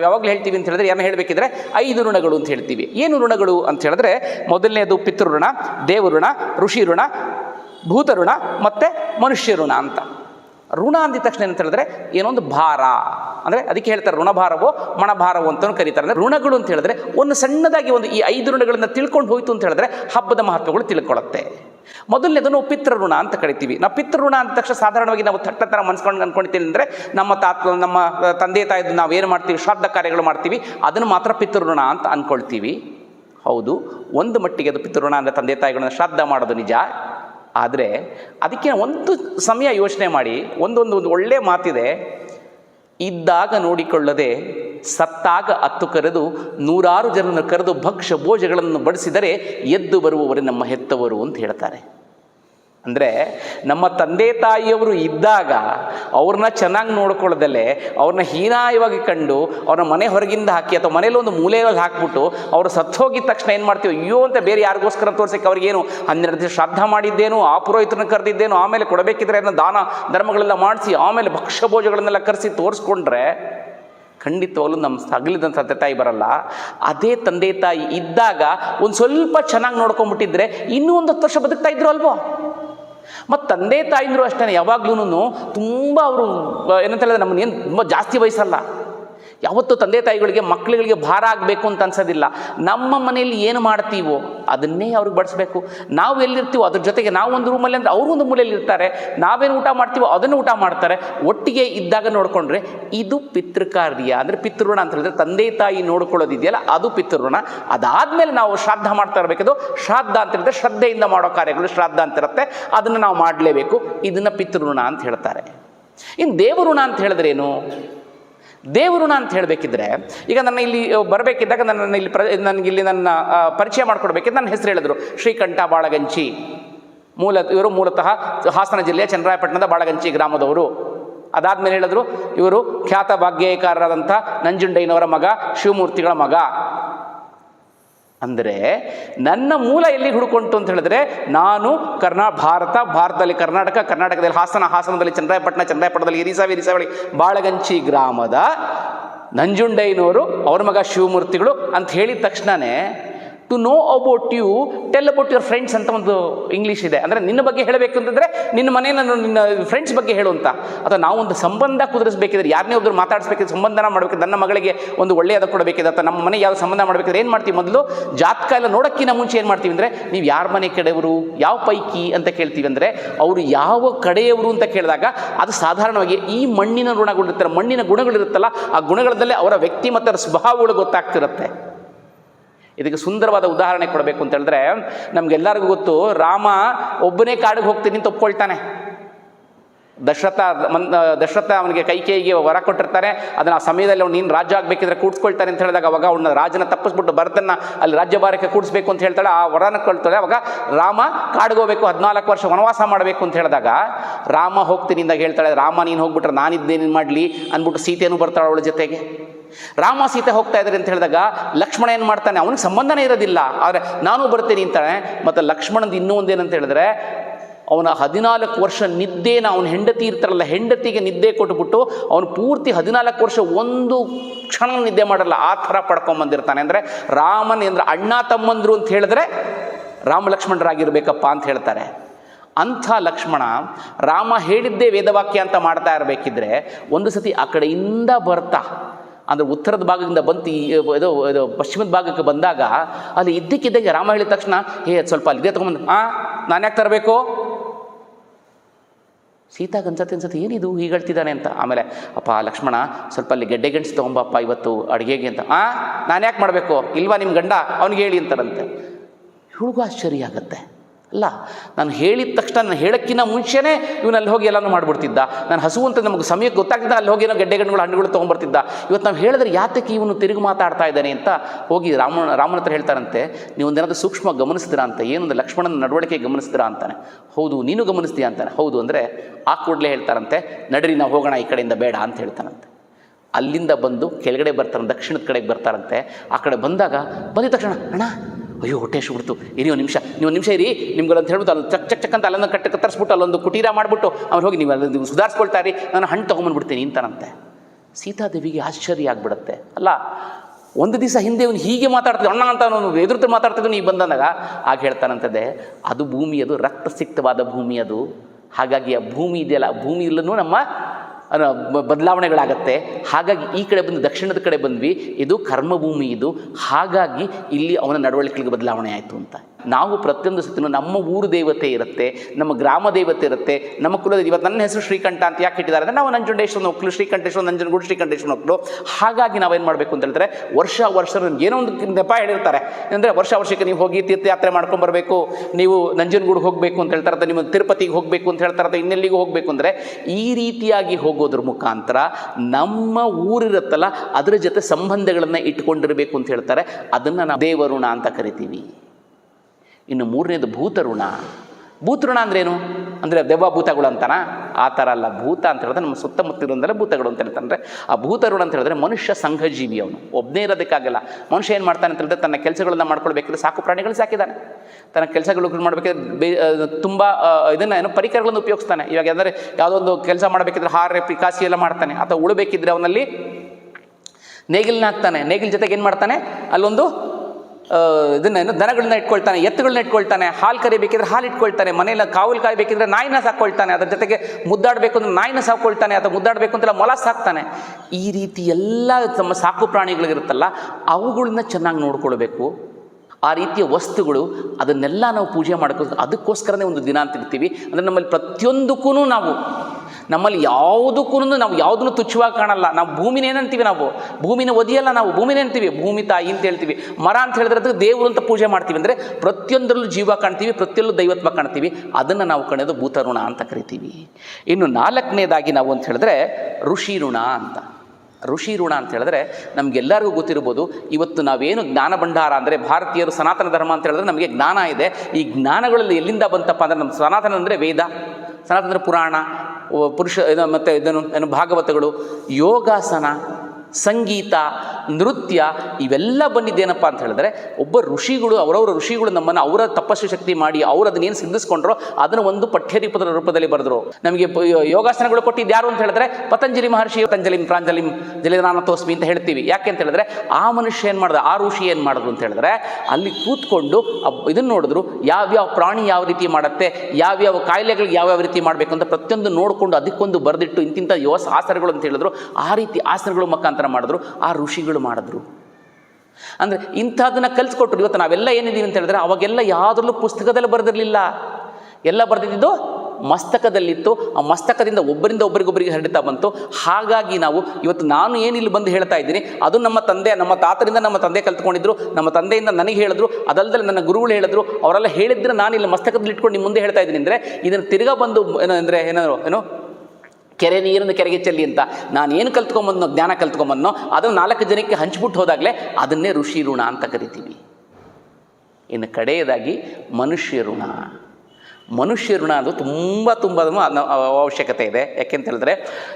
ನಾವು ಯಾವಾಗಲೂ ಹೇಳ್ತೀವಿ ಅಂತ ಹೇಳಿದ್ರೆ ಏನು ಹೇಳಬೇಕಿದ್ರೆ ಐದು ಋಣಗಳು ಅಂತ ಹೇಳ್ತೀವಿ. ಏನು ಋಣಗಳು ಅಂತ ಹೇಳಿದ್ರೆ ಮೊದಲನೇದು ಪಿತೃಋಣ ದೇವಋಣ ಋಷಿ ಋಣ, ಭೂತ ಋಣ ಮತ್ತು ಮನುಷ್ಯ ಋಣ ಅಂತ. ಋಣ ಅಂದಿದ ತಕ್ಷಣ ಏನಂತ ಹೇಳಿದ್ರೆ ಏನೊಂದು ಭಾರ. ಅಂದರೆ ಅದಕ್ಕೆ ಹೇಳ್ತಾರೆ ಋಣಭಾರವೋ ಮಣಭಾರವೋ ಅಂತಲೂ ಕರೀತಾರೆ. ಅಂದರೆ ಋಣಗಳು ಅಂತ ಹೇಳಿದ್ರೆ ಒಂದು ಸಣ್ಣದಾಗಿ ಒಂದು ಈ ಐದು ಋಣಗಳನ್ನು ತಿಳ್ಕೊಂಡು ಹೋಯಿತು ಅಂತ ಹೇಳಿದ್ರೆ ಹಬ್ಬದ ಮಹತ್ವಗಳು ತಿಳ್ಕೊಳ್ಳುತ್ತೆ ಮೊದಲನೇದು ನಾವು ಪಿತೃಋಣ ಅಂತ ಕರಿತೀವಿ. ನಾವು ಪಿತೃಋಣ ಅಂದ ತಕ್ಷಣ ಸಾಧಾರಣವಾಗಿ ನಾವು ತಟ್ಟ ಥರ ಮನ್ಸ್ಕೊಂಡು ಅನ್ಕೊಳ್ತೀವಿ ಅಂದರೆ ನಮ್ಮ ತಾತ, ನಮ್ಮ ತಂದೆ ತಾಯಿದ್ದು ನಾವು ಏನು ಮಾಡ್ತೀವಿ? ಶ್ರಾದ್ದ ಕಾರ್ಯಗಳು ಮಾಡ್ತೀವಿ. ಅದನ್ನು ಮಾತ್ರ ಪಿತೃಋಣ ಅಂತ ಅಂದ್ಕೊಳ್ತೀವಿ ಹೌದು, ಒಂದು ಮಟ್ಟಿಗೆ ಅದು ಪಿತೃಋಣ ಅಂದರೆ ತಂದೆ, ತಾಯಿಗಳನ್ನ ಶ್ರಾದ್ದ ಮಾಡೋದು ನಿಜ. ಆದರೆ ಅದಕ್ಕೆ ಒಂದು ಸಮಯ ಯೋಚನೆ ಮಾಡಿ, ಒಂದೊಂದು, ಒಂದು ಒಳ್ಳೆಯ ಮಾತಿದೆ. ಇದ್ದಾಗ ನೋಡಿಕೊಳ್ಳದೆ ಸತ್ತಾಗ ಅತ್ತು ಕರೆದು ನೂರಾರು ಜನರನ್ನು ಕರೆದು ಭಕ್ಷ್ಯ ಭೋಜಗಳನ್ನು ಬಡಿಸಿದರೆ ಎದ್ದು ಬರುವವರೇ ನಮ್ಮ ಹೆತ್ತವರು ಅಂತ ಹೇಳ್ತಾರೆ. ಅಂದರೆ ನಮ್ಮ ತಂದೆ ತಾಯಿಯವರು ಇದ್ದಾಗ ಅವ್ರನ್ನ ಚೆನ್ನಾಗಿ ನೋಡ್ಕೊಳ್ಳದಲ್ಲೇ ಅವ್ರನ್ನ ಹೀನಾಯವಾಗಿ ಕಂಡು ಅವ್ರನ್ನ ಮನೆ ಹೊರಗಿಂದ ಹಾಕಿ ಅಥವಾ ಮನೇಲಿ ಒಂದು ಮೂಲೆಯಲ್ಲಿ ಹಾಕ್ಬಿಟ್ಟು ಅವರು ಸತ್ತೋಗಿದ ತಕ್ಷಣ ಏನು ಮಾಡ್ತೀವಿ, ಅಯ್ಯೋ ಅಂತ ಬೇರೆ ಯಾರಿಗೋಸ್ಕರ ತೋರಿಸಿ ಅವ್ರಿಗೇನು ಹನ್ನೆರಡು ದಿವಸ ಶ್ರಾದ್ದ ಮಾಡಿದ್ದೇನು, ಆ ಪುರೋಹಿತನ ಕರೆದಿದ್ದೇನು, ಆಮೇಲೆ ಕೊಡಬೇಕಿದ್ರೆ ಅದನ್ನು ದಾನ ಧರ್ಮಗಳೆಲ್ಲ ಮಾಡಿಸಿ, ಆಮೇಲೆ ಭಕ್ಷ್ಯ ಭೋಜಗಳನ್ನೆಲ್ಲ ಕರೆಸಿ ತೋರಿಸ್ಕೊಂಡ್ರೆ ಖಂಡಿತವಾಗ್ಲೂ ನಮ್ಮ ಸಗಲಿದಂಥ ತಂದೆ ತಾಯಿ ಬರಲ್ಲ. ಅದೇ ತಂದೆ ತಾಯಿ ಇದ್ದಾಗ ಒಂದು ಸ್ವಲ್ಪ ಚೆನ್ನಾಗಿ ನೋಡ್ಕೊಂಡ್ಬಿಟ್ಟಿದ್ರೆ ಇನ್ನೂ ಒಂದು ಹತ್ತು ವರ್ಷ ಬದುಕ್ತಾ ಇದ್ರು ಅಲ್ವೋ? ಮತ್ತು ತಂದೆ ತಾಯಿಂದರು ಅಷ್ಟೇ ಯಾವಾಗ್ಲೂ ತುಂಬ ಅವರು, ಏನಂತ ಹೇಳಿದ್ರೆ ನಮ್ಮನ್ನೇನು ತುಂಬ ಜಾಸ್ತಿ ವಯಸ್ಸಲ್ಲ ಯಾವತ್ತೂ ತಂದೆ ತಾಯಿಗಳಿಗೆ, ಮಕ್ಕಳುಗಳಿಗೆ ಭಾರ ಆಗಬೇಕು ಅಂತ ಅನ್ಸೋದಿಲ್ಲ. ನಮ್ಮ ಮನೆಯಲ್ಲಿ ಏನು ಮಾಡ್ತೀವೋ ಅದನ್ನೇ ಅವ್ರಿಗೆ ಬಡಿಸ್ಬೇಕು. ನಾವು ಎಲ್ಲಿರ್ತೀವೋ ಅದ್ರ ಜೊತೆಗೆ ನಾವು ಒಂದು ರೂಮಲ್ಲಿ ಅಂದರೆ ಅವರು ಒಂದು ಮೂಲೆಯಲ್ಲಿ ಇರ್ತಾರೆ. ನಾವೇನು ಊಟ ಮಾಡ್ತೀವೋ ಅದನ್ನು ಊಟ ಮಾಡ್ತಾರೆ. ಒಟ್ಟಿಗೆ ಇದ್ದಾಗ ನೋಡಿಕೊಂಡ್ರೆ ಇದು ಪಿತೃಕಾರ್ಯ ಅಂದರೆ ಪಿತೃಋಣ ಅಂತ ಹೇಳಿದ್ರೆ ತಂದೆ ತಾಯಿ ನೋಡ್ಕೊಳ್ಳೋದಿದೆಯಲ್ಲ ಅದು ಪಿತೃಋಣ. ಅದಾದಮೇಲೆ ನಾವು ಶ್ರಾದ್ದ ಮಾಡ್ತಾ ಇರಬೇಕು ಶ್ರಾದ್ದ ಅಂತ ಹೇಳಿದ್ರೆ ಶ್ರದ್ಧೆಯಿಂದ ಮಾಡೋ ಕಾರ್ಯಗಳು ಶ್ರಾದ್ದ ಅಂತ ಇರುತ್ತೆ. ಅದನ್ನು ನಾವು ಮಾಡಲೇಬೇಕು. ಇದನ್ನು ಪಿತೃಋಣ ಅಂತ ಹೇಳ್ತಾರೆ. ಇನ್ನು ದೇವಋಣ ಅಂತ ಹೇಳಿದ್ರೇನು ದೇವಋಣ ಅಂತ ಹೇಳಬೇಕಿದ್ರೆ, ಈಗ ನನ್ನ ಇಲ್ಲಿ ಬರಬೇಕಿದ್ದಾಗ ನನ್ನ ಇಲ್ಲಿ ಪ್ರ, ನನಗೆ ಇಲ್ಲಿ ನನ್ನ ಪರಿಚಯ ಮಾಡಿಕೊಡ್ಬೇಕಿದ್ದು ನನ್ನ ಹೆಸರು ಹೇಳಿದ್ರು, ಶ್ರೀಕಂಠ ಬಾಳಗಂಚಿ. ಮೂಲ, ಇವರು ಮೂಲತಃ ಹಾಸನ ಜಿಲ್ಲೆಯ ಚನ್ನರಾಯಪಟ್ಟಣದ ಬಾಳಗಂಚಿ ಗ್ರಾಮದವರು. ಅದಾದ್ಮೇಲೆ ಹೇಳಿದ್ರು, ಇವರು ಖ್ಯಾತ ಭಾಗ್ಯಕಾರರಾದಂಥ ನಂಜುಂಡಯ್ಯನವರ ಮಗ, ಶಿವಮೂರ್ತಿಗಳ ಮಗ. ಅಂದರೆ ನನ್ನ ಮೂಲ ಎಲ್ಲಿ ಹುಡುಕೊಂಟು ಅಂತ ಹೇಳಿದ್ರೆ ನಾನು ಕರ್ನಾ ಭಾರತ, ಭಾರತದಲ್ಲಿ ಕರ್ನಾಟಕ, ಕರ್ನಾಟಕದಲ್ಲಿ ಹಾಸನ, ಹಾಸನದಲ್ಲಿ ಚನ್ನರಾಯಪಟ್ಟಣ ಚನ್ನರಾಯಪಟ್ಟಣದಲ್ಲಿ ಇರಿಸಾವಿ ಇರಿಸಾವಳಿ ಬಾಳಗಂಚಿ ಗ್ರಾಮದ ನಂಜುಂಡೈನವರು, ಅವ್ರ ಮಗ ಶಿವಮೂರ್ತಿಗಳು ಅಂತ ಹೇಳಿದ ತಕ್ಷಣವೇ to know about you tell about your friends ಅಂತ ಒಂದು ಇಂಗ್ಲೀಷ್ ಇದೆ. ಅಂದರೆ ನಿನ್ನ ಬಗ್ಗೆ ಹೇಳಬೇಕು ಅಂತಂದರೆ ನಿನ್ನ ಮನೆಯನ್ನು ನಿನ್ನ ಫ್ರೆಂಡ್ಸ್ ಬಗ್ಗೆ ಹೇಳು ಅಂತ. ಅಥವಾ ನಾವು ಒಂದು ಸಂಬಂಧ ಕುದುರಿಸಬೇಕಿದ್ರೆ ಯಾರನ್ನೇ ಒಬ್ಬರು ಮಾತಾಡಿಸ್ಬೇಕಿದ್ರೆ ಸಂಬಂಧನ ಮಾಡಬೇಕು. ನನ್ನ ಮಗಳಿಗೆ ಒಂದು ಒಳ್ಳೆಯದ ಕೊಡಬೇಕಿದೆ ಅಥವಾ ನಮ್ಮ ಮನೆಗೆ ಯಾವ ಸಂಬಂಧ ಮಾಡಬೇಕಿದ್ರೆ ಏನು ಮಾಡ್ತೀವಿ ಮೊದಲು? ಜಾತಕ ಎಲ್ಲ ನೋಡೋಕ್ಕಿಂತ ಮುಂಚೆ ಏನು ಮಾಡ್ತೀವಿ ಅಂದರೆ ನೀವು ಯಾರ ಮನೆ ಕಡೆಯವರು ಯಾವ ಪೈಕಿ ಅಂತ ಕೇಳ್ತೀವಿ ಅಂದರೆ ಅವರು ಯಾವ ಕಡೆಯವರು ಅಂತ ಕೇಳಿದಾಗ ಅದು ಸಾಧಾರಣವಾಗಿ ಈ ಮಣ್ಣಿನ ಋಣಗಳಿರ್ತಾರೆ ಮಣ್ಣಿನ ಗುಣಗಳಿರುತ್ತಲ್ಲ ಆ ಗುಣಗಳಲ್ಲೇ ಅವರ ವ್ಯಕ್ತಿ ಮತ್ತು ಅವರ ಸ್ವಭಾವಗಳು ಗೊತ್ತಾಗ್ತಿರುತ್ತೆ. ಇದಕ್ಕೆ ಸುಂದರವಾದ ಉದಾಹರಣೆ ಕೊಡಬೇಕು ಅಂತ ಹೇಳಿದ್ರೆ, ನಮ್ಗೆಲ್ಲರಿಗೂ ಗೊತ್ತು, ರಾಮ ಒಬ್ಬನೇ ಕಾಡಿಗೆ ಹೋಗ್ತೀನಿ ಅಂತ ಒಪ್ಕೊಳ್ತಾನೆ. ದಶರಥ ಮನ್ ದಶರಥ ಅವನಿಗೆ ಕೈಕೇಯಿಗೆ ವರ ಕೊಟ್ಟಿರ್ತಾರೆ ಅದನ್ನ ಆ ಸಮಯದಲ್ಲಿ ಅವ್ನು ನೀನು ರಾಜ್ಯ ಆಗಬೇಕಿದ್ರೆ ಕೂಡಿಸ್ಕೊಳ್ತಾನೆ ಅಂತ ಹೇಳಿದಾಗ ಅವಾಗ ಅವನ ರಾಜನ ತಪ್ಪಿಸ್ಬಿಟ್ಟು ಭರತನ್ನ ಅಲ್ಲಿ ರಾಜ್ಯಭಾರಕ್ಕೆ ಕೂಡಿಸ್ಬೇಕು ಅಂತ ಹೇಳ್ತಾಳೆ, ಆ ವರನ ಕೊಳ್ತಾಳೆ ಅವಾಗ ರಾಮ ಕಾಡಿಗೆ ಹೋಗ್ಬೇಕು, ಹದಿನಾಲ್ಕು ವರ್ಷ ವನವಾಸ ಮಾಡಬೇಕು ಅಂತ ಹೇಳಿದಾಗ, ರಾಮ ಹೋಗ್ತೀನಿ ಅಂತ ಹೇಳ್ತಾಳೆ, ರಾಮ ನೀನು ಹೋಗ್ಬಿಟ್ರೆ ನಾನಿದ್ದೇನು ಮಾಡಲಿ ಅಂದ್ಬಿಟ್ಟು ಸೀತೆಯೂ ಬರ್ತಾಳೆ ಅವಳ ಜೊತೆಗೆ. ರಾಮ ಸೀತೆ ಹೋಗ್ತಾ ಇದ್ದಾರೆ ಅಂತ ಹೇಳಿದಾಗ ಲಕ್ಷ್ಮಣ ಏನು ಮಾಡ್ತಾನೆ? ಅವನಿಗೆ ಸಂಬಂಧನೇ ಇರೋದಿಲ್ಲ. ಆದರೆ ನಾನು ಬರ್ತೇನೆ ಅಂತಾನೆ, ಮತ್ತು ಲಕ್ಷ್ಮಣದ ಇನ್ನೂ ಒಂದೇನಂತ ಹೇಳಿದ್ರೆ, ಅವನ ಹದಿನಾಲ್ಕು ವರ್ಷ ನಿದ್ದೆನ ಅವನ ಹೆಂಡತಿ ಇರ್ತಾರಲ್ಲ, ಹೆಂಡತಿಗೆ ನಿದ್ದೆ ಕೊಟ್ಟುಬಿಟ್ಟು ಅವನು ಪೂರ್ತಿ ಹದಿನಾಲ್ಕು ವರ್ಷ ಒಂದು ಕ್ಷಣ ನಿದ್ದೆ ಮಾಡಲ್ಲ, ಆ ಥರ ಪಡ್ಕೊಂಬಂದಿರ್ತಾನೆ. ಅಂದರೆ ರಾಮನ್ ಅಂದ್ರೆ ಅಣ್ಣ ತಮ್ಮಂದರು ಅಂತ ಹೇಳಿದ್ರೆ ರಾಮ ಲಕ್ಷ್ಮಣರಾಗಿರ್ಬೇಕಪ್ಪ ಅಂತ ಹೇಳ್ತಾರೆ. ಅಂಥ ಲಕ್ಷ್ಮಣ ರಾಮ ಹೇಳಿದ್ದೇ ವೇದವಾಕ್ಯ ಅಂತ ಮಾಡ್ತಾ ಇರಬೇಕಿದ್ರೆ, ಒಂದು ಸತಿ ಆ ಕಡೆಯಿಂದ ಬರ್ತಾ ಅಂದರೆ ಉತ್ತರದ ಭಾಗದಿಂದ ಬಂತು ಇದು ಇದು ಪಶ್ಚಿಮದ ಭಾಗಕ್ಕೆ ಬಂದಾಗ ಅಲ್ಲಿ ಇದ್ದಕ್ಕಿದ್ದಂಗೆ ರಾಮ ಹೇಳಿದ ತಕ್ಷಣ, ಹೇ ಅದು ಸ್ವಲ್ಪ ಅಲ್ಲಿ ಇದೇ ತೊಗೊಂಬಂದು. ಹಾಂ ನಾನು ಯಾಕೆ ತರಬೇಕು? ಸೀತಾ ಅನ್ಸತ್ತೆ ಅನ್ಸತ್ತೆ, ಏನಿದು ಹೀಗೆ ಅಂತ. ಆಮೇಲೆ, ಅಪ್ಪ ಲಕ್ಷ್ಮಣ, ಸ್ವಲ್ಪ ಅಲ್ಲಿ ಗೆಡ್ಡೆ ಗೆಣಸು ತೊಗೊಂಬಪ್ಪ ಇವತ್ತು ಅಡುಗೆಗೆ ಅಂತ. ಆ, ನಾನು ಯಾಕೆ ಮಾಡಬೇಕು? ಇಲ್ವಾ ನಿಮ್ಮ ಗಂಡ? ಅವ್ನಿಗೆ ಹೇಳಿ, ಅಂತಾರಂತೆ. ಹುಡುಗ ಆಶ್ಚರ್ಯ ಆಗುತ್ತೆ. ಅಲ್ಲ, ನಾನು ಹೇಳಿದ ತಕ್ಷಣ, ನಾನು ಹೇಳೋಕ್ಕಿಂತ ಮುಂಚೆನೇ ಇವನು ಅಲ್ಲಿ ಹೋಗಿ ಎಲ್ಲನೂ ಮಾಡಿಬಿಡ್ತಿದ್ದ. ನಾನು ಹಸು ಅಂತ ನಮಗೆ ಸಮಯಕ್ಕೆ ಗೊತ್ತಾಗ್ತಿದ್ದ, ಅಲ್ಲಿ ಹೋಗಿ ಏನೋ ಗೆಡ್ಡೆ ಗಣ್ಣುಗಳು ಹಣ್ಣುಗಳು ತೊಗೊಂಬರ್ತಿದ್ದ. ಇವತ್ತು ನಾವು ಹೇಳಿದ್ರೆ ಯಾತಕ್ಕೆ ಇವನು ತಿರುಗಿ ಮಾತಾಡ್ತಾ ಇದ್ದಾನೆ ಅಂತ ಹೋಗಿ ರಾಮ ರಾಮನ ಹತ್ರ ಹೇಳ್ತಾರಂತೆ, ನೀವು ಒಂದೇನಾದ್ರೂ ಸೂಕ್ಷ್ಮ ಗಮನಿಸ್ತೀರಾ ಅಂತ, ಏನೊಂದು ಲಕ್ಷ್ಮಣನ ನಡವಳಿಕೆ ಗಮನಿಸ್ತೀರಾ ಅಂತಾನೆ. ಹೌದು, ನೀನು ಗಮನಿಸ್ತೀಯ? ಅಂತಾನೆ. ಹೌದು, ಅಂದರೆ ಆ ಕೂಡಲೇ ಹೇಳ್ತಾರಂತೆ, ನಡ್ರಿ, ನಾವು ಹೋಗೋಣ ಈ ಕಡೆಯಿಂದ ಬೇಡ ಅಂತ ಹೇಳ್ತಾನಂತೆ ಅಲ್ಲಿಂದ ಬಂದು ಕೆಳಗಡೆ ಬರ್ತಾರೆ ದಕ್ಷಿಣದ ಕಡೆಗೆ ಬರ್ತಾರಂತೆ. ಆ ಕಡೆ ಬಂದಾಗ ಬಂದಿದ ತಕ್ಷಣ, ಅಣ್ಣ ಅಯ್ಯೋ, ಹೊಟ್ಟೆ ಬಿಡ್ತು. ಇರಿ ಒಂದು ನಿಮಿಷ. ನೀವು ನಿಮಿಷ ಇರಿ. ನಿಮ್ಗೆ ಅಂತ ಹೇಳ್ಬಿಟ್ಟು ಅಲ್ಲಿ ಚಕ್ ಚಕ್ ಚಕ್ ಅಂತ ಅಲ್ಲೊಂದು ಕಟ್ಟ ಕತ್ತರಿಸ್ಬಿಟ್ಟು ಅಲ್ಲೊಂದು ಕುಟೀರ ಮಾಡಿಬಿಟ್ಟು ಅವ್ರು ಹೋಗಿ ನೀವು ಅಲ್ಲಿ ಸುಧಾರಿಸ್ಕೊಳ್ತಾ ರೀ ನಾನು ಹಣ್ಣು ತೊಗೊಂಬಂದ್ಬಿಡ್ತೀನಿ ಅಂತಾನಂತೆ. ಸೀತಾದೇವಿಗೆ ಆಶ್ಚರ್ಯ ಆಗಿಬಿಡುತ್ತೆ. ಅಲ್ಲ, ಒಂದು ದಿವಸ ಹಿಂದೆ ಅವನು ಹೀಗೆ ಮಾತಾಡ್ತಿದ್ದ, ಅಣ್ಣ ಅಂತ ಅವನು ಎದುರು ಮಾತಾಡ್ತಿದ್ದು ನೀವು ಬಂದಂದಾಗ ಆಗ ಹೇಳ್ತಾನಂತದೆ ಅದು ಭೂಮಿ, ಅದು ರಕ್ತಸಿಕ್ತವಾದ ಭೂಮಿ ಅದು. ಹಾಗಾಗಿ ಆ ಭೂಮಿ ಇದೆಯಲ್ಲ, ಭೂಮಿ ಇಲ್ಲೂ ನಮ್ಮ ಬದಲಾವಣೆಗಳಾಗತ್ತೆ. ಹಾಗಾಗಿ ಈ ಕಡೆ ಬಂದು, ದಕ್ಷಿಣದ ಕಡೆ ಬಂದ್ವಿ. ಇದು ಕರ್ಮಭೂಮಿ ಇದು. ಹಾಗಾಗಿ ಇಲ್ಲಿ ಅವನ ನಡವಳಿಕೆಗಳಿಗೆ ಬದಲಾವಣೆ ಆಯಿತು ಅಂತ. ನಾವು ಪ್ರತಿಯೊಂದು ಸತಿನೂ ನಮ್ಮ ಊರು ದೇವತೆ ಇರುತ್ತೆ, ನಮ್ಮ ಗ್ರಾಮ ದೇವತೆ ಇರುತ್ತೆ, ನಮ್ಮ ಕುಲದ ಇವತ್ತು ನನ್ನ ಹೆಸರು ಶ್ರೀಕಂಠ ಅಂತ ಯಾಕೆ ಇಟ್ಟಿದ್ದಾರೆ? ಅಂದರೆ ನಾವು ನಂಜುಂಡೇಶ್ವರನ ಒಕ್ಕಲು ಶ್ರೀಕಂಠೇಶ್ವರ ನಂಜನಗೂಡು, ಶ್ರೀಕಂಠೇಶ್ವರನ ಒಕ್ಕಲು. ಹಾಗಾಗಿ ನಾವೇನು ಮಾಡಬೇಕು ಅಂತ ಹೇಳಿದ್ರೆ, ವರ್ಷ ವರ್ಷ ಏನೋ ಒಂದು ನೆಪ ಹೇಳಿರ್ತಾರೆ. ಅಂದರೆ ವರ್ಷ ವರ್ಷಕ್ಕೆ ನೀವು ಹೋಗಿ ತೀರ್ಥಯಾತ್ರೆ ಮಾಡ್ಕೊಂಡು ಬರಬೇಕು, ನೀವು ನಂಜನಗೂಡು ಹೋಗಬೇಕು ಅಂತ ಹೇಳ್ತಾರೆ ನಿಮ್ಮ ತಿರುಪತಿಗೆ ಹೋಗಬೇಕು ಅಂತ ಹೇಳ್ತಾರೆ ಇನ್ನೆಲ್ಲಿಗೂ ಹೋಗಬೇಕು ಅಂದರೆ ಈ ರೀತಿಯಾಗಿ ಹೋಗೋದ್ರ ಮುಖಾಂತರ ನಮ್ಮ ಊರಿರುತ್ತಲ್ಲ, ಅದರ ಜೊತೆ ಸಂಬಂಧಗಳನ್ನು ಇಟ್ಕೊಂಡಿರಬೇಕು ಅಂತ ಹೇಳ್ತಾರೆ. ಅದನ್ನು ನಾವು ದೇವಋಣ ಅಂತ ಕರಿತೀವಿ. ಇನ್ನು ಮೂರನೇದು ಭೂತಋಣ. ಭೂತಋಣ ಅಂದ್ರೇನು? ಅಂದರೆ ದೆವ್ವ ಭೂತಗಳು ಅಂತಾನ? ಆ ಥರ ಅಲ್ಲ, ಭೂತ ಅಂತ ಹೇಳಿದ್ರೆ ನಮ್ಮ ಸುತ್ತಮುತ್ತಿರೋದಲ್ಲ ಭೂತಗಳು ಅಂತ ಹೇಳ್ತಾರೆ ಆ ಭೂತರುಣ ಅಂತ ಹೇಳಿದ್ರೆ ಮನುಷ್ಯ ಸಂಘಜೀವಿ ಅವನು. ಒಬ್ಬನೇ ಇರೋದಕ್ಕಾಗಲ್ಲ. ಮನುಷ್ಯ ಏನು ಮಾಡ್ತಾನೆ ಅಂತ ಹೇಳಿದ್ರೆ ತನ್ನ ಕೆಲಸಗಳನ್ನ ಮಾಡ್ಕೊಳ್ಬೇಕಿದ್ರೆ ಸಾಕು ಪ್ರಾಣಿಗಳು ಸಾಕಿದ್ದಾನೆ. ತನ್ನ ಕೆಲಸಗಳು ಮಾಡಬೇಕಾದ್ರೆ ಬೇ ತುಂಬ ಇದನ್ನು ಏನೋ ಪರಿಕರಗಳನ್ನು ಉಪಯೋಗಿಸ್ತಾನೆ. ಇವಾಗ ಅಂದರೆ ಯಾವುದೋ ಒಂದು ಕೆಲಸ ಮಾಡಬೇಕಿದ್ರೆ ಹಾರೆ ಪಿಕಾಸಿ ಎಲ್ಲ ಮಾಡ್ತಾನೆ. ಅಥವಾ ಉಳಬೇಕಿದ್ರೆ ಅವನಲ್ಲಿ ನೇಗಿಲನ್ನ ಹಾಕ್ತಾನೆ ನೇಗಿಲ್ ಜೊತೆಗೆ ಏನು ಮಾಡ್ತಾನೆ? ಅಲ್ಲೊಂದು ಇದನ್ನ ದನಗಳನ್ನ ಇಟ್ಕೊಳ್ತಾನೆ, ಎತ್ತುಗಳನ್ನ ಇಟ್ಕೊಳ್ತಾನೆ, ಹಾಲು ಕರಿಬೇಕಿದ್ರೆ ಹಾಲು ಇಟ್ಕೊಳ್ತಾನೆ, ಮನೆಯಲ್ಲಿ ಕಾವಲು ಕಾಯಬೇಕಿದ್ರೆ ನಾಯಿನ ಸಾಕೊಳ್ತಾನೆ, ಅದರ ಜೊತೆಗೆ ಮುದ್ದಾಡಬೇಕು ಅಂದ್ರೆ ನಾಯಿನ ಸಾಕೊಳ್ತಾನೆ, ಅಥವಾ ಮುದ್ದಾಡಬೇಕು ಅಂತೆಲ್ಲ ಮೊಲ ಸಾಕ್ತಾನೆ. ಈ ರೀತಿ ಎಲ್ಲ ತಮ್ಮ ಸಾಕು ಪ್ರಾಣಿಗಳಿಗಿರುತ್ತಲ್ಲ ಅವುಗಳನ್ನ ಚೆನ್ನಾಗಿ ನೋಡ್ಕೊಳ್ಬೇಕು. ಆ ರೀತಿಯ ವಸ್ತುಗಳು ಅದನ್ನೆಲ್ಲ ನಾವು ಪೂಜೆ ಮಾಡ್ಕೋ ಅದಕ್ಕೋಸ್ಕರನೇ ಒಂದು ದಿನ ಅಂತ ಇರ್ತೀವಿ ಅಂದರೆ ನಮ್ಮಲ್ಲಿ ಪ್ರತಿಯೊಂದಕ್ಕೂ ನಾವು ನಮ್ಮಲ್ಲಿ ಯಾವುದಕ್ಕೂ ನಾವು ಯಾವುದನ್ನು ತುಚ್ಛವಾಗಿ ಕಾಣಲ್ಲ. ನಾವು ಭೂಮಿನ ಏನಂತೀವಿ ನಾವು. ಭೂಮಿನ ಒದಿಯಲ್ಲ ನಾವು. ಭೂಮಿನ ಅಂತೀವಿ. ಭೂಮಿ ತಾಯಿ ಅಂತ ಹೇಳ್ತೀವಿ. ಮರ ಅಂತ ಹೇಳಿದ್ರೆ ಅದಕ್ಕೆ ದೇವರು ಅಂತ ಪೂಜೆ ಮಾಡ್ತೀವಿ ಅಂದರೆ ಪ್ರತಿಯೊಂದರಲ್ಲೂ ಜೀವ ಕಾಣ್ತೀವಿ, ಪ್ರತಿಯೊಂದು ದೈವತ್ವ ಕಾಣ್ತೀವಿ. ಅದನ್ನು ನಾವು ಕಣೆದು ಭೂತಋಣ ಅಂತ ಕರಿತೀವಿ. ಇನ್ನು ನಾಲ್ಕನೇದಾಗಿ ನಾವು ಅಂತ ಹೇಳಿದ್ರೆ ಋಷಿ ಋಣ ಅಂತ. ಋಷಿ ಋಣ ಅಂತ ಹೇಳಿದ್ರೆ ನಮಗೆಲ್ಲರಿಗೂ ಗೊತ್ತಿರ್ಬೋದು, ಇವತ್ತು ನಾವೇನು ಜ್ಞಾನ ಭಂಡಾರ ಅಂದರೆ ಭಾರತೀಯರು ಸನಾತನ ಧರ್ಮ ಅಂತ ಹೇಳಿದ್ರೆ ನಮಗೆ ಜ್ಞಾನ ಇದೆ. ಈ ಜ್ಞಾನಗಳಲ್ಲಿ ಎಲ್ಲಿಂದ ಬಂತಪ್ಪ ಅಂದರೆ ನಮ್ಮ ಸನಾತನ ಅಂದರೆ ವೇದ. ಸನಾತನ ಪುರಾಣ ಪುರುಷ ಮತ್ತು ಇದನ್ನು ಏನು ಭಾಗವತಗಳು ಯೋಗಾಸನ ಸಂಗೀತ ನೃತ್ಯ ಇವೆಲ್ಲ ಬಂದಿದ್ದೇನಪ್ಪ ಅಂತ ಹೇಳಿದ್ರೆ ಒಬ್ಬ ಋಷಿಗಳು, ಅವರವರ ಋಷಿಗಳು ನಮ್ಮನ್ನು ಅವರ ತಪಸ್ಸು ಶಕ್ತಿ ಮಾಡಿ ಅವ್ರು ಅದನ್ನೇನು ಸಿದ್ಧಿಸ್ಕೊಂಡ್ರೋ ಅದನ್ನು ಒಂದು ಪಠ್ಯದೀಪದ ರೂಪದಲ್ಲಿ ಬರೆದ್ರು. ನಮಗೆ ಯೋಗಾಸನಗಳು ಕೊಟ್ಟಿದ್ದು ಯಾರು ಅಂತ ಹೇಳಿದ್ರೆ ಪತಂಜಲಿ ಮಹರ್ಷಿ ಪತಂಜಲಿಂ ಪ್ರಾಂಜಲಿಂ ಜಲಿದಾನತೋಸ್ಮಿ ಅಂತ ಹೇಳ್ತೀವಿ. ಯಾಕೆ ಅಂತ ಹೇಳಿದ್ರೆ ಆ ಮನುಷ್ಯ ಏನು ಮಾಡಿದ, ಆ ಋಷಿ ಏನು ಮಾಡಿದ್ರು ಅಂತ ಹೇಳಿದ್ರೆ ಅಲ್ಲಿ ಕೂತ್ಕೊಂಡು ಇದನ್ನು ನೋಡಿದ್ರು ಯಾವ್ಯಾವ ಪ್ರಾಣಿ ಯಾವ ರೀತಿ ಮಾಡುತ್ತೆ, ಯಾವ್ಯಾವ ಕಾಯಿಲೆಗಳಿಗೆ ಯಾವ್ಯಾವ ರೀತಿ ಮಾಡಬೇಕು ಅಂತ ಪ್ರತಿಯೊಂದು ನೋಡಿಕೊಂಡು ಅದಕ್ಕೊಂದು ಬರೆದಿಟ್ಟು ಇಂತಿಂಥ ಯೋಸ ಆಸನಗಳು ಅಂತ ಹೇಳಿದ್ರು. ಆ ರೀತಿ ಆಸನಗಳು ಮುಖಾಂತರ ಮಾಡಿದ್ರು. ಆ ಋಷಿಗಳು ಮಾಡಿದ್ರು. ಅಂದರೆ ಇಂಥದ್ದನ್ನು ಕಲಿಸ್ಕೊಟ್ರು. ಇವತ್ತು ನಾವೆಲ್ಲ ಏನಿದ್ದೀವಿ ಅಂತ ಹೇಳಿದ್ರೆ ಅವಾಗೆಲ್ಲ ಯಾವುದ್ರಲ್ಲೂ ಪುಸ್ತಕದಲ್ಲಿ ಬರೆದಿರಲಿಲ್ಲ. ಎಲ್ಲ ಬರೆದಿದ್ದು ಮಸ್ತಕದಲ್ಲಿತ್ತು. ಆ ಮಸ್ತಕದಿಂದ ಒಬ್ಬರಿಂದ ಒಬ್ಬರಿಗೊಬ್ಬರಿಗೆ ಹರಡ್ತಾ ಬಂತು. ಹಾಗಾಗಿ ನಾವು ಇವತ್ತು ನಾನು ಏನು ಇಲ್ಲಿ ಬಂದು ಹೇಳ್ತಾ ಇದ್ದೀನಿ, ಅದು ನಮ್ಮ ತಂದೆ, ನಮ್ಮ ತಾತರಿಂದ ನಮ್ಮ ತಂದೆ ಕಲ್ತ್ಕೊಂಡಿದ್ರು, ನಮ್ಮ ತಂದೆಯಿಂದ ನನಗೆ ಹೇಳಿದ್ರು ಅದಲ್ಲದೆ ನನ್ನ ಗುರುಗಳು ಹೇಳಿದ್ರು, ಅವರೆಲ್ಲ ಹೇಳಿದ್ರೆ ನಾನು ಇಲ್ಲಿ ಮಸ್ತಕದಲ್ಲಿ ಇಟ್ಕೊಂಡು ನಿಮ್ಮ ಮುಂದೆ ಹೇಳ್ತಾ ಇದ್ದೀನಿ. ಅಂದರೆ ಇದನ್ನು ತಿರ್ಗಾ ಬಂದು ಏನು ಅಂದರೆ ಏನಾದ್ರು, ಏನು? ಕೆರೆ ನೀರನ್ನು ಕೆರೆಗೆ ಚೆಲ್ಲಿ ಅಂತ. ನಾನು ಏನು ಕಲ್ತ್ಕೊಂಬಂದನೋ, ಜ್ಞಾನ ಕಲ್ತ್ಕೊಂಬಂದ್ನೋ, ಅದನ್ನು ನಾಲ್ಕು ಜನಕ್ಕೆ ಹಂಚಿಬಿಟ್ಟು ಹೋದಾಗಲೇ ಅದನ್ನೇ ಋಷಿ ಋಣ ಅಂತ ಕರಿತೀವಿ. ಇನ್ನು ಕಡೆಯದಾಗಿ ಮನುಷ್ಯ ಋಣ. ಮನುಷ್ಯ ಋಣ ಅದು ತುಂಬ ತುಂಬ ಅವಶ್ಯಕತೆ ಇದೆ. ಯಾಕೆಂತ ಹೇಳಿದ್ರೆ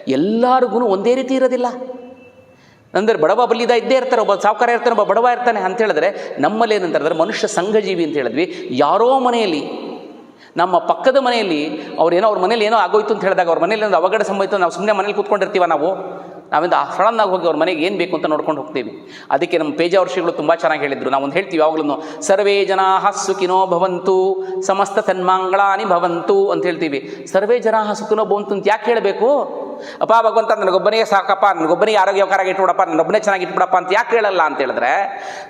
ಎಲ್ಲರಿಗೂ ಒಂದೇ ರೀತಿ ಇರೋದಿಲ್ಲ. ಅಂದರೆ ಬಡವ ಬಲಿದ ಇದ್ದೇ ಇರ್ತಾರೆ, ಒಬ್ಬ ಸಾವುಕಾರ ಇರ್ತಾನೆ, ಒಬ್ಬ ಬಡವ ಇರ್ತಾನೆ ಅಂತ ಹೇಳಿದ್ರೆ ನಮ್ಮಲ್ಲಿ ಏನಂತ ಹೇಳಿದ್ರೆ ಮನುಷ್ಯ ಸಂಘಜೀವಿ ಅಂತ ಹೇಳಿದ್ವಿ. ಯಾರೋ ಮನೆಯಲ್ಲಿ ನಮ್ಮ ಪಕ್ಕದ ಮನೆಯಲ್ಲಿ ಅವ್ರೇನೋ ಅವ್ರ ಮನೇಲಿ ಏನೋ ಆಗೋಯ್ತು ಅಂತ ಹೇಳಿದಾಗ ಅವ್ರ ಮನೇಲಿ ಒಂದು ಅವಘಡ ಸಂಭವಿತು ನಾವು ಸುಮ್ಮನೆ ಮನೇಲಿ ಕೂತ್ಕೊಂಡಿರ್ತೀವ ನಾವು, ನಾವಿಂದ ಸಡನ್ನಾಗಿ ಹೋಗಿ ಅವ್ರ ಮನೆಗೆ ಏನು ಬೇಕು ಅಂತ ನೋಡ್ಕೊಂಡು ಹೋಗ್ತೀವಿ. ಅದಕ್ಕೆ ನಮ್ಮ ಪೇಜಾವರ್ಷಿಗಳು ತುಂಬ ಚೆನ್ನಾಗಿ ಹೇಳಿದರು. ನಾವು ಒಂದು ಹೇಳ್ತೀವಿ ಯಾವಾಗಲೂ ಸರ್ವೇ ಜನಾ ಸುಖಿನೋ ಭವಂತು, ಸಮಸ್ತ ಸನ್ಮಾಂಗಳಾನಿ ಭವಂತು ಅಂತ ಹೇಳ್ತೀವಿ. ಸರ್ವೇ ಜನಾ ಸುಖಿನೋ ಭವಂತು ಅಂತ ಯಾಕೆ ಹೇಳಬೇಕು? ಅಪ್ಪ, ಭಗವಂತ, ನನಗೊಬ್ಬನೇ ಸಾಕಪ್ಪ, ನನಗೊಬ್ಬನೇ ಆರೋಗ್ಯಕರಾಗಿ ಇಟ್ಬಿಡಪ್ಪ ನನ್ನೊಬ್ಬನೇ ಚೆನ್ನಾಗಿ ಇಟ್ಬಿಡಪ್ಪ ಅಂತ ಯಾಕೆ ಹೇಳಲ್ಲ ಅಂತ ಹೇಳಿದ್ರೆ,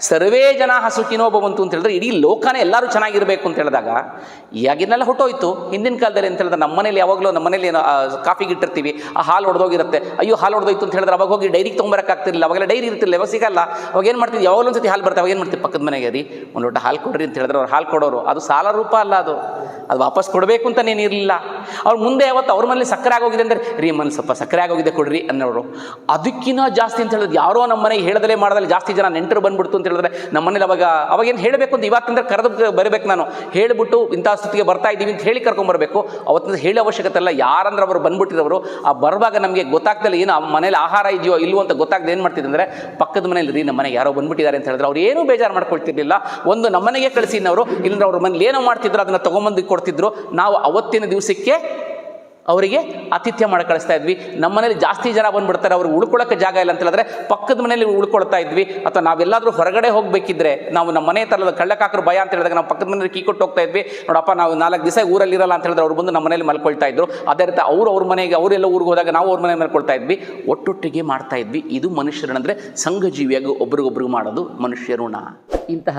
ಸರ್ವೇ ಜನ ಹಸುಕಿನೋ ಬಂತು ಅಂತ ಹೇಳಿದ್ರೆ ಇಡೀ ಲೋಕನೇ ಎಲ್ಲರೂ ಚೆನ್ನಾಗಿರಬೇಕು ಅಂತ ಹೇಳಿದಾಗ ಈಗಿನೆಲ್ಲ ಹುಟ್ಟೋಯ್ತು. ಹಿಂದಿನ ಕಾಲದಲ್ಲಿ ಅಂತ ಹೇಳಿದ್ರೆ ನಮ್ಮ ಮನೇಲಿ ಯಾವಾಗಲೂ ನಮ್ಮ ಮನೇಲಿ ಕಾಫಿಗೆ ಇಟ್ಟಿರ್ತೀವಿ, ಆ ಹಾಲು ಹೊಡೆದೋಗಿರುತ್ತೆ ಅಯ್ಯೋ, ಹಾಲು ಹೊಡೆದೋಯ್ತು ಅಂತ ಹೇಳಿದ್ರೆ ಅವಾಗ ಹೋಗಿ ಡೈರಿಗೆ ತೊಗೊಂಬರಕ್ಕಾಗ್ತಿರ್ಲಿಲ್ಲ ಅವಾಗೆಲ್ಲ ಡೈರಿ ಇರ್ತಿಲ್ಲ ಅವಾಗ ಸಿಗಲ್ಲ. ಅವಾಗ ಏನು ಮಾಡ್ತೀವಿ? ಯಾವಾಗಲೂ ಒಂದ್ಸತಿ ಹಾಲು ಬರ್ತವೆ ಏನು ಮಾಡ್ತೀವಿ? ಪಕ್ಕದ ಮನೆಗೆ ರೀ, ಒಂದು ಲೋಟ ಹಾಲು ಕೊಡ್ರಿ ಅಂತ ಹೇಳಿದ್ರೆ ಅವ್ರು ಹಾಲು ಕೊಡೋರು. ಅದು ಸಾಲ ರೂಪ ಅಲ್ಲ ಅದು. ಅದು ವಾಪಸ್ ಕೊಡಬೇಕು ಅಂತನೇನು ಇರಲಿಲ್ಲ ಅವ್ರು ಮುಂದೆ ಯಾವತ್ತು ಅವ್ರ ಮನೇಲಿ ಸಕ್ಕರೆ ಆಗೋಗಿದೆ ಅಂದರೆ, ರೀ ಮನೇಲಿ ಸ್ವಲ್ಪ ಸಕ್ಕರೆ ಆಗೋಗಿದೆ ಕೊಡ್ರಿ ಅನ್ನೋರು. ಅದಕ್ಕಿಂತ ಜಾಸ್ತಿ ಅಂತ ಹೇಳಿದ್ರೆ ಯಾರೋ ನಮ್ಮ ಮನೆಗೆ ಹೇಳದಲೇ ಮಾಡಿದ್ರೆ ಜಾಸ್ತಿ ಜನ ನೆಂಟರು ಬಂದ್ಬಿಡ್ತು ಅಂತ ಹೇಳಿದ್ರೆ ನಮ್ಮ ಮನೇಲಿ ಅವಾಗ ಏನು ಹೇಳಬೇಕು ಅಂತ ಇವತ್ತಂದ್ರೆ ಕರೆದು ಬರಬೇಕು ನಾನು. ಹೇಳಿಬಿಟ್ಟು ಇಂಥ ಸ್ಥಿತಿಗೆ ಬರ್ತಾ ಇದ್ದೀವಿ ಅಂತ ಹೇಳಿ ಕರ್ಕೊಂಬರ್ಬೇಕು. ಅವತ್ತಿನ ಹೇಳಿ ಅವಶ್ಯಕತೆ ಇಲ್ಲ. ಯಾರಂದ್ರೆ ಅವರು ಬಂದ್ಬಿಟ್ಟಿರೋರು ಆ ಬರುವಾಗ ನಮಗೆ ಗೊತ್ತಾಗ್ದಲ್ಲ ಏನು ಮನೇಲಿ ಆಹಾರ ಇದೆಯೋ ಇಲ್ವೋ ಅಂತ ಗೊತ್ತಾಗದೆ ಏನು ಮಾಡ್ತಿದ್ದೆ ಅಂದರೆ, ಪಕ್ಕದ ಮನೇಲಿ ರೀ, ನಮ್ಮ ಮನೆಗೆ ಯಾರೋ ಬಂದ್ಬಿಟ್ಟಿದ್ದಾರೆ ಅಂತ ಹೇಳಿದ್ರೆ ಅವ್ರು ಏನೂ ಬೇಜಾರು ಮಾಡ್ಕೊಳ್ತಿರ್ಲಿಲ್ಲ. ಒಂದು ನಮ್ಮನೆಗೆ ಇನ್ನವರು ಇಲ್ಲಂದ್ರೆ ಅವ್ರ ಮನೇಲಿ ಏನೋ ಮಾಡ್ತಿದ್ರು, ಅದನ್ನು ತೊಗೊಂಬಂದು ಕೊಡ್ತಿದ್ರು. ನಾವು ಅವತ್ತಿನ ದಿವಸಕ್ಕೆ ಅವರಿಗೆ ಆತಿಥ್ಯ ಮಾಡಿ ಕಳಿಸ್ತಾ ಇದ್ವಿ. ನಮ್ಮ ಮನೇಲಿ ಜಾಸ್ತಿ ಜನ ಬಂದುಬಿಡ್ತಾರೆ, ಅವ್ರಿಗೆ ಉಳ್ಕೊಳ್ಳೋಕ್ಕೆ ಜಾಗ ಇಲ್ಲ ಅಂತ ಹೇಳಿದ್ರೆ ಪಕ್ಕದ ಮನೇಲಿ ಉಳ್ಕೊಳ್ತಾ ಇದ್ವಿ. ಅಥವಾ ನಾವೆಲ್ಲಾದರೂ ಹೊರಗಡೆ ಹೋಗಬೇಕಿದ್ರೆ ನಾವು ನಮ್ಮ ಮನೆ ತರಲ್ಲ ಕಳ್ಳಕಾಕರು ಭಯ ಅಂತ ಹೇಳಿದಾಗ ನಾವು ಪಕ್ಕದ ಮನೇಲಿ ಕೀ ಕೊಟ್ಟು ಹೋಗ್ತಾ ಇದ್ವಿ. ನೋಡಪ್ಪ, ನಾವು ನಾಲ್ಕು ದಿವಸ ಊರಲ್ಲಿರಲ್ಲ ಅಂತ ಹೇಳಿದ್ರೆ ಅವ್ರು ಬಂದು ನಮ್ಮ ಮನೇಲಿ ಮಲ್ಕೊಳ್ತಾ ಇದ್ರು. ಅದೇ ರೀತಿ ಅವರು ಅವ್ರ ಮನೆಗೆ ಅವರೆಲ್ಲ ಊರಿಗೆ ಹೋದಾಗ ನಾವು ಅವ್ರ ಮನೆ ಮಲ್ಕೊಳ್ತಾ ಇದ್ವಿ. ಒಟ್ಟೊಟ್ಟಿಗೆ ಮಾಡ್ತಾ ಇದ್ವಿ. ಇದು ಸಂಘ ಸಂಘಜೀವಿಯಾಗಿ ಒಬ್ರಿಗೊಬ್ರಿಗೆ ಮಾಡೋದು ಮನುಷ್ಯರುಣ ಇಂತಹ